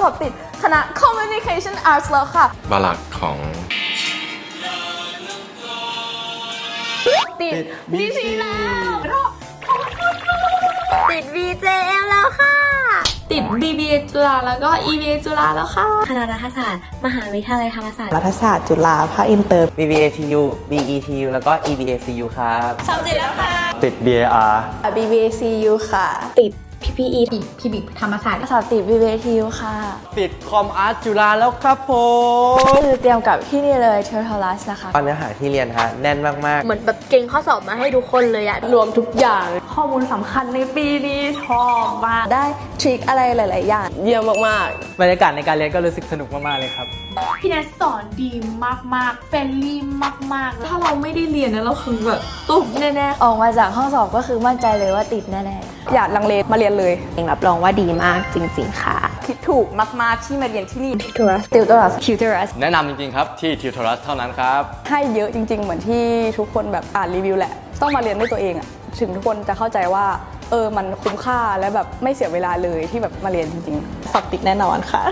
สอบติดคณะ Communication Arts แล้วค่ะ บาลักของ ติด BC แล้วติด VJM แล้วค่ะ ติด BBA จุฬาแล้วก็ EBA จุฬาแล้วค่ะ คณะรัฐศาสตร์ มหาวิทยาลัยธรรมศาสตร์ รัฐศาสตร์จุฬาภาคอินเตอร์ BBATU BETU แล้วก็ EBACU ครับติด BAR BBACU ค่ะ ติด PPE ติด พิบิธรรมศาสตร์สอบติด BBATU ค่ะ ติดคอมอาร์ตจุฬาแล้วครับผมคือเตรียมกับที่นี่เลยเทอร์ทอรัสนะคะ ตอนเนื้อหาที่เรียนฮะแน่นมากเหมือนแบบเก่งข้อสอบมาให้ทุกคนเลยอะรวมทุกอย่าง ข้อมูลสำคัญในปีนี้ชอบมาก ได้ทริคอะไรหลาย ๆ อย่าง เยี่ยมมากบรรยากาศในการเรียนก็รู้สึกสนุกมาก ๆ เลยครับ พี่แนทสอนดีมากๆเฟรนลี่มากๆ ถ้าเราไม่ได้เรียนนะเราคือแบบตุ๊บแน่ๆ ออกมาจากห้องสอบก็คือมั่นใจเลยว่าติดแน่ ๆ อย่าลังเลมาเรียนเลยเองรับรองว่าดีมากจริง ๆ ค่ะ คิดถูกมาก ๆ ที่มาเรียนที่นี่ ทิวเตอรัสติวเตอรัสทิวเตอรัสแนะนำจริงๆครับที่ทิวทรัสเท่านั้นครับ ให้เยอะจริง ๆ เหมือนที่ทุกคนแบบอ่านรีวิวแหละ ต้องมาเรียนด้วยตัวเองอะถึงทุกคนจะเข้าใจว่า เออมันคุ้มค่าและแบบไม่เสียเวลาเลยที่แบบมาเรียนจริงๆสอบติดแน่นอนค่ะ